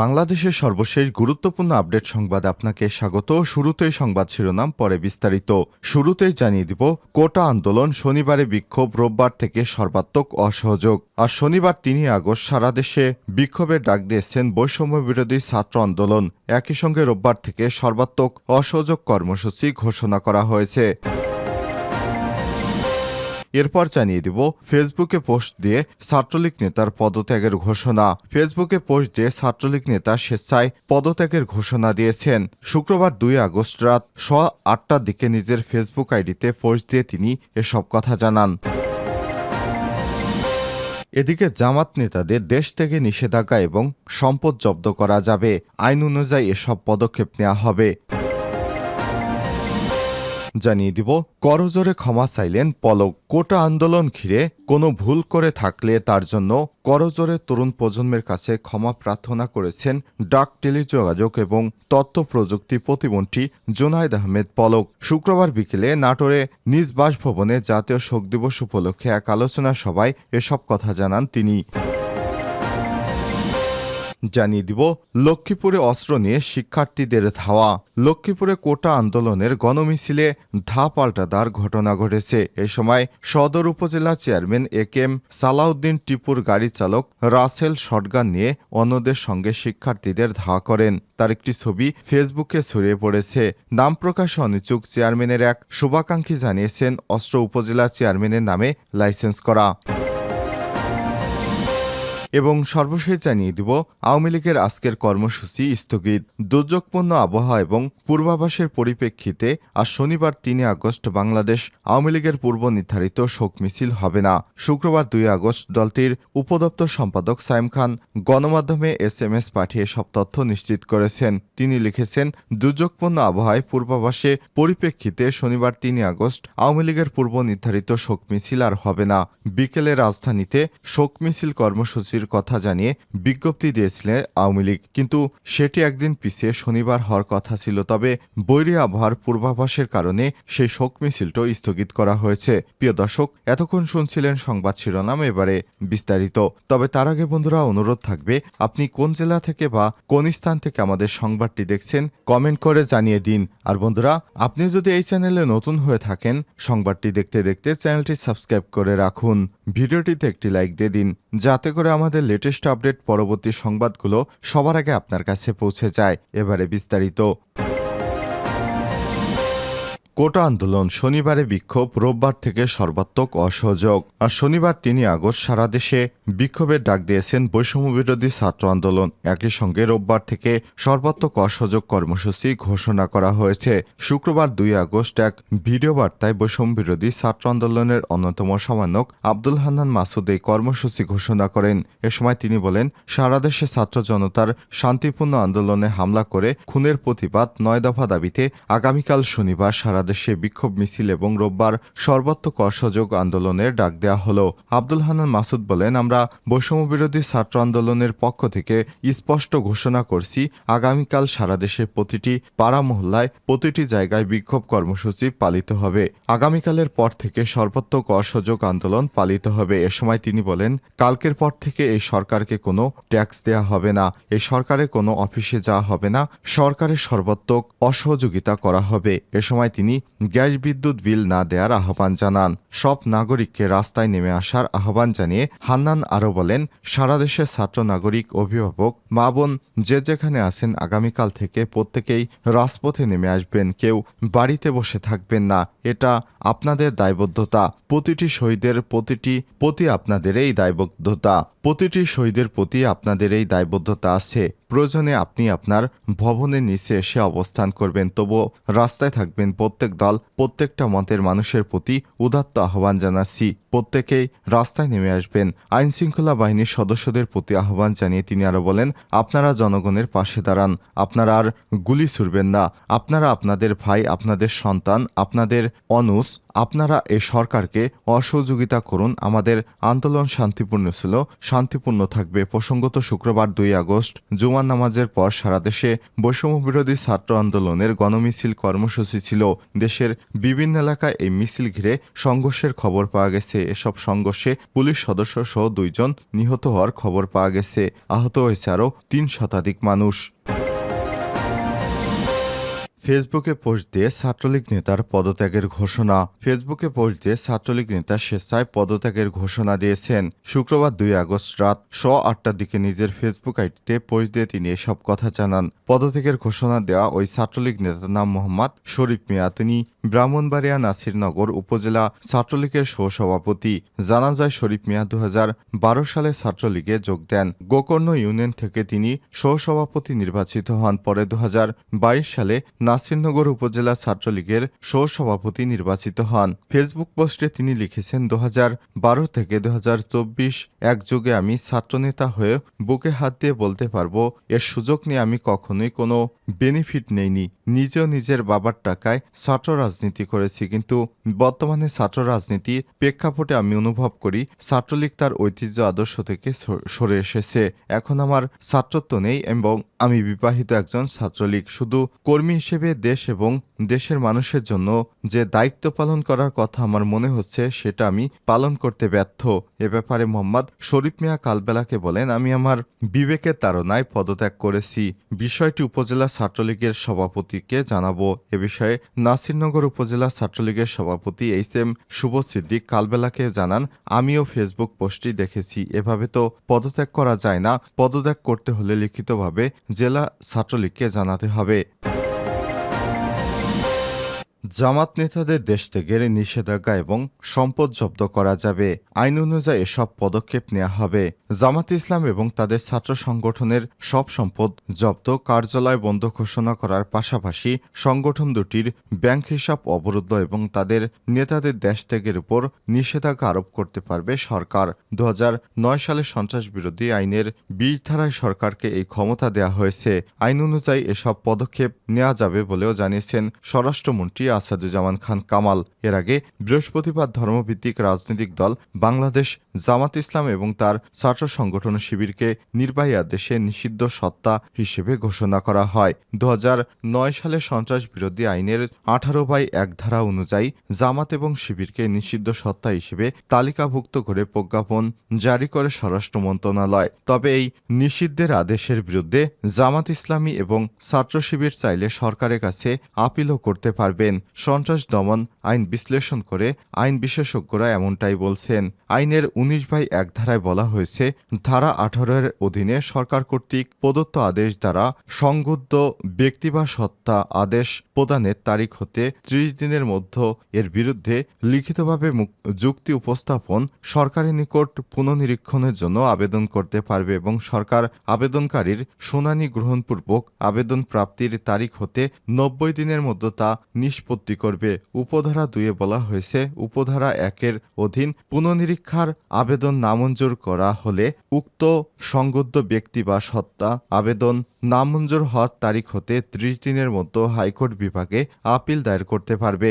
বাংলাদেশের সর্বশেষ গুরুত্বপূর্ণ আপডেট সংবাদ আপনাকে স্বাগত। শুরুতেই সংবাদ শিরোনাম, পরে বিস্তারিত। শুরুতেই জানিয়ে দিব, কোটা আন্দোলন শনিবারে বিক্ষোভ, রোববার থেকে সর্বাত্মক অসহযোগ। আর শনিবার তিনই আগস্ট সারা দেশে বিক্ষোভের ডাক দিয়েছেন বৈষম্য বিরোধী ছাত্র আন্দোলন। একই সঙ্গে রোববার থেকে সর্বাত্মক অসহযোগ কর্মসূচি ঘোষণা করা হয়েছে। এরপর জানিয়ে দিব ফেসবুকে পোস্ট দিয়ে ছাত্রলীগ নেতার পদত্যাগের ঘোষণা। ফেসবুকে পোস্ট দিয়ে ছাত্রলীগ নেতা স্বেচ্ছায় পদত্যাগের ঘোষণা দিয়েছেন। শুক্রবার দুই আগস্ট রাত স আটটার দিকে নিজের ফেসবুক আইডিতে পোস্ট দিয়ে তিনি এসব কথা জানান। এদিকে জামাত নেতাদের দেশ থেকে নিষেধাজ্ঞা এবং সম্পদ জব্দ করা যাবে। আইন অনুযায়ী এসব পদক্ষেপ নেওয়া হবে। জানিয়ে দিব করজোরে ক্ষমা চাইলেন পলক। কোটা আন্দোলন ঘিরে কোনো ভুল করে থাকলে তার জন্য করজোরে তরুণ প্রজন্মের কাছে ক্ষমা প্রার্থনা করেছেন ডাক, টেলিযোগাযোগ এবং তথ্য প্রযুক্তি প্রতিমন্ত্রী জোনায়েদ আহমেদ পলক। শুক্রবার বিকেলে নাটোরে নিজ বাসভবনে জাতীয় শোক দিবস উপলক্ষে এক আলোচনা সভায় এসব কথা জানান তিনি। জানিয়ে দিব, লক্ষ্মীপুরে অস্ত্র নিয়ে শিক্ষার্থীদের ধাওয়া। লক্ষ্মীপুরে কোটা আন্দোলনের গণমিছিলে ধা পাল্টাদার ঘটনা ঘটেছে। এ সময় সদর উপজেলা chairman A K M Salauddin টিপুর গাড়ি চালক রাসেল শটগান নিয়ে অন্যদের সঙ্গে শিক্ষার্থীদের ধাওয়া করেন। তার একটি ছবি ফেসবুকে ছড়িয়ে পড়েছে। নাম প্রকাশে অনিচ্ছুক চেয়ারম্যানের এক শুভাকাঙ্ক্ষী জানিয়েছেন, অস্ত্র উপজেলা চেয়ারম্যানের নামে লাইসেন্স করা। এবং সর্বশেষ জানিয়ে দিব, আওয়ামী লীগের আজকের কর্মসূচি স্থগিত। দুর্যোগপূর্ণ আবহাওয়া এবং পূর্বাভাসের পরিপ্রেক্ষিতে আজ শনিবার তিনে আগস্ট বাংলাদেশ আওয়ামী লীগের পূর্ব নির্ধারিত শোক মিছিল হবে না। শুক্রবার দুই আগস্ট দলটির উপদপ্তর সম্পাদক সাইম খান গণমাধ্যমে এস এম এস পাঠিয়ে সব তথ্য নিশ্চিত করেছেন। তিনি লিখেছেন, দুর্যোগপূর্ণ আবহাওয়ায় পূর্বাভাসে পরিপ্রেক্ষিতে শনিবার তিনই আগস্ট আওয়ামী লীগের পূর্ব নির্ধারিত শোক মিছিল আর হবে না। বিকেলে রাজধানীতে শোক মিছিল কর্মসূচির কথা জানিয়ে বিজ্ঞপ্তি দিয়েছিলেন আওয়ামী লীগ। কিন্তু সেটি একদিন পিছিয়ে শনিবার হওয়ার কথা ছিল, তবে বৈরী আবহাওয়ার পূর্বাভাসের কারণে সেই শোক মিছিলটা স্থগিত করা হয়েছে। প্রিয় দর্শক, এতক্ষণ শুনছিলেন সংবাদ শিরোনাম, এবারে বিস্তারিত। তবে তার আগে বন্ধুরা, অনুরোধ থাকবে, আপনি কোন জেলা থেকে বা কোন স্থান থেকে আমাদের সংবাদটি দেখছেন, কমেন্ট করে জানিয়ে দিন। আর বন্ধুরা, আপনি যদি এই চ্যানেলে নতুন হয়ে থাকেন, সংবাদটি দেখতে দেখতে চ্যানেলটি সাবস্ক্রাইব করে রাখুন। ভিডিওটিতে একটি লাইক দিয়ে দিন, যাতে করে আমাদের লেটেস্ট আপডেট পরবর্তী সংবাদগুলো সবার আগে আপনার কাছে পৌঁছে যায়। এবারে বিস্তারিত। কোটা আন্দোলন শনিবারে বিক্ষোভ, রোববার থেকে সর্বাত্মক অসহযোগ। আর শনিবার তিনই আগস্ট সারা দেশে বিক্ষোভের ডাক দিয়েছেন বৈষম্য বিরোধী ছাত্র আন্দোলন। একই সঙ্গে রোববার থেকে সর্বাত্মক অসহযোগ কর্মসূচি ঘোষণা করা হয়েছে। শুক্রবার দুই আগস্ট এক ভিডিও বার্তায় বৈষম্য বিরোধী ছাত্র আন্দোলনের অন্যতম সমন্বয়ক আব্দুল হান্নান মাসুদ এই কর্মসূচি ঘোষণা করেন। এ সময় তিনি বলেন, সারা দেশে ছাত্র জনতার শান্তিপূর্ণ আন্দোলনে হামলা করে খুনের প্রতিবাদ নয় দফা দাবিতে আগামীকাল শনিবার সারা দেশে বিক্ষোভ মিছিল এবং রোববার সর্বাত্মক অসহযোগ আন্দোলনের ডাক দেওয়া হলো। আব্দুল হান্নান মাসুদ বলেন, আমরা বৈষম্য বিরোধী ছাত্র আন্দোলনের পক্ষ থেকে স্পষ্ট ঘোষণা করছি, আগামীকাল সারা দেশে প্রতিটি পাড়া মহল্লায় প্রতিটি জায়গায় বিক্ষোভ কর্মসূচি পালিত হবে। আগামীকালের পর থেকে সর্বাত্মক অসহযোগ আন্দোলন পালিত হবে। এ সময় তিনি বলেন, কালকের পর থেকে এই সরকারকে কোনো ট্যাক্স দেয়া হবে না। এই সরকারের কোনো অফিসে যাওয়া হবে না। সরকারের সর্বাত্মক অসহযোগিতা করা হবে। এ সময় তিনি গ্যাস বিদ্যুৎ বিল না দেওয়ার আহ্বান জানান। সব নাগরিককে রাস্তায় নেমে আসার আহ্বান জানিয়ে হান্নান আরও বলেন, সারা দেশের ছাত্র নাগরিক, অভিভাবক, মা বোন যে যেখানে আছেন আগামীকাল থেকে প্রত্যেকেই রাজপথে নেমে আসবেন। কেউ বাড়িতে বসে থাকবেন না। এটা আপনাদের দায়বদ্ধতা। প্রতিটি শহীদের প্রতিটি প্রতি আপনাদের এই দায়বদ্ধতা। প্রতিটি শহীদের প্রতি আপনাদের এই দায়বদ্ধতা আছে। প্রয়োজনে আপনি আপনার ভবনের নিচে এসে অবস্থান করবেন। তবুও রাস্তায় থাকবেন প্রত্যেক দল প্রত্যেকটা মতের মানুষের প্রতি উদাত্ত আহ্বান জানাচ্ছি। প্রত্যেকেই রাস্তায় নেমে আসবেন। আইন শৃঙ্খলা বাহিনীর সদস্যদের প্রতি আহ্বান জানিয়ে তিনি আরও বলেন, আপনারা জনগণের পাশে দাঁড়ান। আপনারা আর গুলি ছুড়বেন না। আপনারা আপনাদের ভাই, আপনাদের সন্তান, আপনাদের অনুস, আপনারা এ সরকারকে অসহযোগিতা করুন। আমাদের আন্দোলন শান্তিপূর্ণ ছিল, শান্তিপূর্ণ থাকবে। প্রসঙ্গত শুক্রবার দুই আগস্ট, জুমার নামাজের পর সারা দেশে বৈষম্য বিরোধী ছাত্র আন্দোলনের গণমিছিল কর্মসূচি ছিল। দেশের বিভিন্ন এলাকায় এই মিছিল ঘিরে সংঘর্ষের খবর পাওয়া গেছে। এসব সংঘর্ষে পুলিশ সদস্য সহ দুইজন নিহত হওয়ার খবর পাওয়া গেছে। আহত হয়েছে আরও তিন শতাধিক মানুষ। ফেসবুকে পোস্ট দিয়ে ছাত্রলীগ নেতার পদত্যাগের ঘোষণা। ফেসবুকে পোস্ট দিয়ে ছাত্রলীগ নেতা স্বেচ্ছায় পদত্যাগের ঘোষণা দিয়েছেন। শুক্রবার দুই আগস্ট রাত স আটটার দিকে নিজের ফেসবুক আইডিতে পোস্ট দিয়ে তিনি এসব কথা জানান। পদত্যাগের ঘোষণা দেওয়া ওই ছাত্রলীগ নেতার নাম মোহাম্মদ শরীফ মিয়া। তিনি ব্রাহ্মণবাড়িয়া নাসিরনগর উপজেলা ছাত্রলীগের সহসভাপতি জানা যায় শরীফ মিয়া দু হাজার বারো সালে ছাত্রলীগে যোগ দেন। গোকর্ণ ইউনিয়ন থেকে তিনি সহসভাপতি নির্বাচিত হন। পরে দু হাজার বাইশ সালে নাসিরনগর উপজেলা ছাত্রলীগের সহসভাপতি নির্বাচিত হন। ফেসবুক পোস্টে তিনি লিখেছেন দু হাজার বারো থেকে দু এক যুগে আমি ছাত্রনেতা হয়ে বুকে হাত দিয়ে বলতে পারব, এর সুযোগ নিয়ে আমি কখনোই কোনো বেনিফিট নেইনি। নিজেও নিজের বাবার টাকায় ছাত্র রাজনীতি করেছি, কিন্তু বর্তমানে ছাত্র রাজনীতির প্রেক্ষাপটে আমি অনুভব করি ছাত্রলীগ তার ঐতিহ্য আদর্শ থেকে সরে এসেছে। এখন আমার ছাত্রত্ব নেই এবং আমি বিবাহিত একজন ছাত্রলীগ, শুধু কর্মী হিসেবে দেশ এবং দেশের মানুষের জন্য যে দায়িত্ব পালন করার কথা আমার মনে হচ্ছে, সেটা আমি পালন করতে ব্যর্থ। এ ব্যাপারে মোহাম্মদ শরীফ মিয়া কালবেলাকে বলেন, আমি আমার বিবেকের তাড়নায় পদত্যাগ করেছি। বিষয়টি উপজেলা ছাত্রলীগের সভাপতিকে জানাব। এ বিষয়ে নাসিরনগর উপজেলা ছাত্রলীগের সভাপতি এইচ এম শুভ সিদ্দিক কালবেলাকে জানান, আমিও ফেসবুক পোস্টটি দেখেছি। এভাবে তো পদত্যাগ করা যায় না। পদত্যাগ করতে হলে লিখিতভাবে জেলা ছাত্রলীগকে জানাতে হবে। জামাত নেতাদের দেশ থেকে নিষেধাজ্ঞা এবং সম্পদ জব্দ করা যাবে। আইন অনুযায়ী এসব পদক্ষেপ নেওয়া হবে। জামাত ইসলাম এবং তাদের ছাত্র সংগঠনের সব সম্পদ জব্দ কার্যালয় বন্ধ ঘোষণা করার পাশাপাশি সংগঠন দুটির ব্যাংক হিসাব অবরুদ্ধ এবং তাদের নেতাদের দেশ ত্যাগের উপর নিষেধাজ্ঞা আরোপ করতে পারবে সরকার। দু হাজার নয় সালে সন্ত্রাস বিরোধী আইনের বিশ ধারায় সরকারকে এই ক্ষমতা দেওয়া হয়েছে। আইন অনুযায়ী এসব পদক্ষেপ নেওয়া যাবে বলেও জানিয়েছেন স্বরাষ্ট্রমন্ত্রী আসাদুজ্জামান খান কামাল। এর আগে বৃহস্পতিবার ধর্মভিত্তিক রাজনৈতিক দল বাংলাদেশ, জামাত ইসলাম এবং তার ছাত্র সংগঠন শিবিরকে নির্বাহী আদেশে নিষিদ্ধ সত্তা হিসেবে ঘোষণা করা হয়। দু হাজার নয় সালে সন্ত্রাস বিরোধী আইনের আঠারো বাই এক ধারা অনুযায়ী জামাত এবং শিবিরকে নিষিদ্ধ সত্তা হিসেবে তালিকাভুক্ত করে প্রজ্ঞাপন জারি করে স্বরাষ্ট্র মন্ত্রণালয়। তবে এই নিষিদ্ধের আদেশের বিরুদ্ধে জামাত ইসলামী এবং ছাত্র শিবির চাইলে সরকারের কাছে আপিলও করতে পারবেন। সন্ত্রাস দমন আইন বিশ্লেষণ করে আইন বিশেষজ্ঞরা এমনটাই বলছেন। আইনের উনিশ বাই এক ধারায় বলা হয়েছে, ধারা আঠারোর অধীনে সরকার কর্তৃক প্রদত্ত আদেশ দ্বারা সংগুদ্ধ ব্যক্তি বা সত্তা আদেশ প্রদানের তারিখ হতে ত্রিশ দিনের মধ্যে এর বিরুদ্ধে লিখিতভাবে যুক্তি উপস্থাপন সরকারের নিকট পুনঃনিরীক্ষণের জন্য আবেদন করতে পারবে এবং সরকার আবেদনকারীর শুনানি গ্রহণপূর্বক আবেদন প্রাপ্তির তারিখ হতে নব্বই দিনের মধ্যে তা নিষ্পত্তি করবে। উপধারা দুয়ে বলা হয়েছে, উপধারা একের অধীন পুনঃনিরীক্ষার আবেদন নামঞ্জুর করা হলে উক্ত সংগদ্ধ ব্যক্তি বা সত্তা আবেদন নামঞ্জুর হওয়ার তারিখ হতে ত্রিশ দিনের মধ্যে হাইকোর্ট বিভাগে আপিল দায়ের করতে পারবে।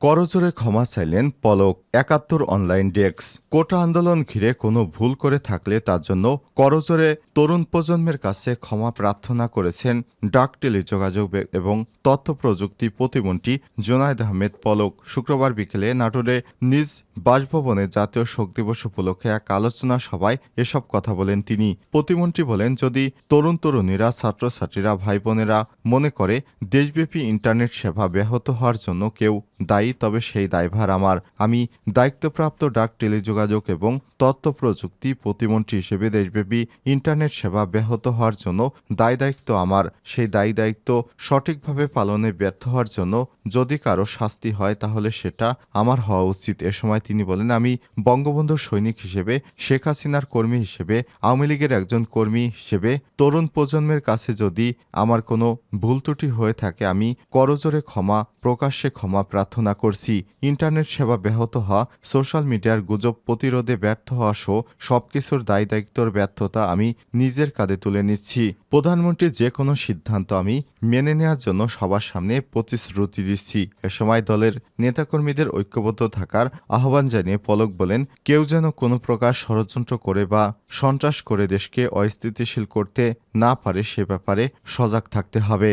করজোরে ক্ষমা চাইলেন পলক একাত্তর অনলাইন ডেস্ক। কোটা আন্দোলন ঘিরে কোনো ভুল করে থাকলে তার জন্য করজোরে তরুণ প্রজন্মের কাছে ক্ষমা প্রার্থনা করেছেন ডাক টেলিযোগাযোগ এবং তথ্য প্রযুক্তি প্রতিমন্ত্রী জোনায়েদ আহমেদ পলক। শুক্রবার বিকেলে নাটোরে নিজ বাসভবনে জাতীয় শোক দিবস উপলক্ষে এক আলোচনা সভায় এসব কথা বলেন তিনি। প্রতিমন্ত্রী বলেন, যদি তরুণ তরুণীরা, ছাত্রছাত্রীরা ভাই বোনেরা মনে করে দেশব্যাপী ইন্টারনেট সেবা ব্যাহত হওয়ার জন্য কেউ দায়ী তবে সেই দায়ভার আমার। আমি দায়িত্বপ্রাপ্ত ডাক টেলিযোগাযোগ এবং তথ্য প্রযুক্তি প্রতিমন্ত্রী হিসেবে দেশব্যাপী ইন্টারনেট সেবা ব্যাহত হওয়ার জন্য দায় দায়িত্ব আমার। সেই দায়ী দায়িত্ব সঠিকভাবে পালনে ব্যর্থ হওয়ার জন্য যদি কারও শাস্তি হয়, তাহলে সেটা আমার হওয়া উচিত। এ সময় তিনি বলেন, আমি বঙ্গবন্ধুর সৈনিক হিসেবে, শেখ হাসিনার কর্মী হিসেবে, আওয়ামী লীগের একজন কর্মী হিসেবে, তরুণ প্রজন্মের কাছে যদি আমার কোনো ভুল ত্রুটি হয়ে থাকে, আমি করজোরে ক্ষমা, প্রকাশ্যে ক্ষমা প্রার্থনা করছি। ইন্টারনেট সেবা ব্যাহত হওয়া, সোশ্যাল মিডিয়ার গুজব প্রতিরোধে ব্যর্থ হওয়া সহ সবকিছুর দায় দায়িত্বর ব্যর্থতা আমি নিজের কাঁধে তুলে নিচ্ছি। প্রধানমন্ত্রীর যে কোনো সিদ্ধান্ত আমি মেনে নেওয়ার জন্য সবার সামনে প্রতিশ্রুতি দিচ্ছি। এ সময় দলের নেতাকর্মীদের ঐক্যবদ্ধ থাকার আহ্বান জানিয়ে পলক বলেন, কেউ যেন কোনো প্রকার ষড়যন্ত্র করে বা সন্ত্রাস করে দেশকে অস্থিতিশীল করতে না পারে সে ব্যাপারে সজাগ থাকতে হবে।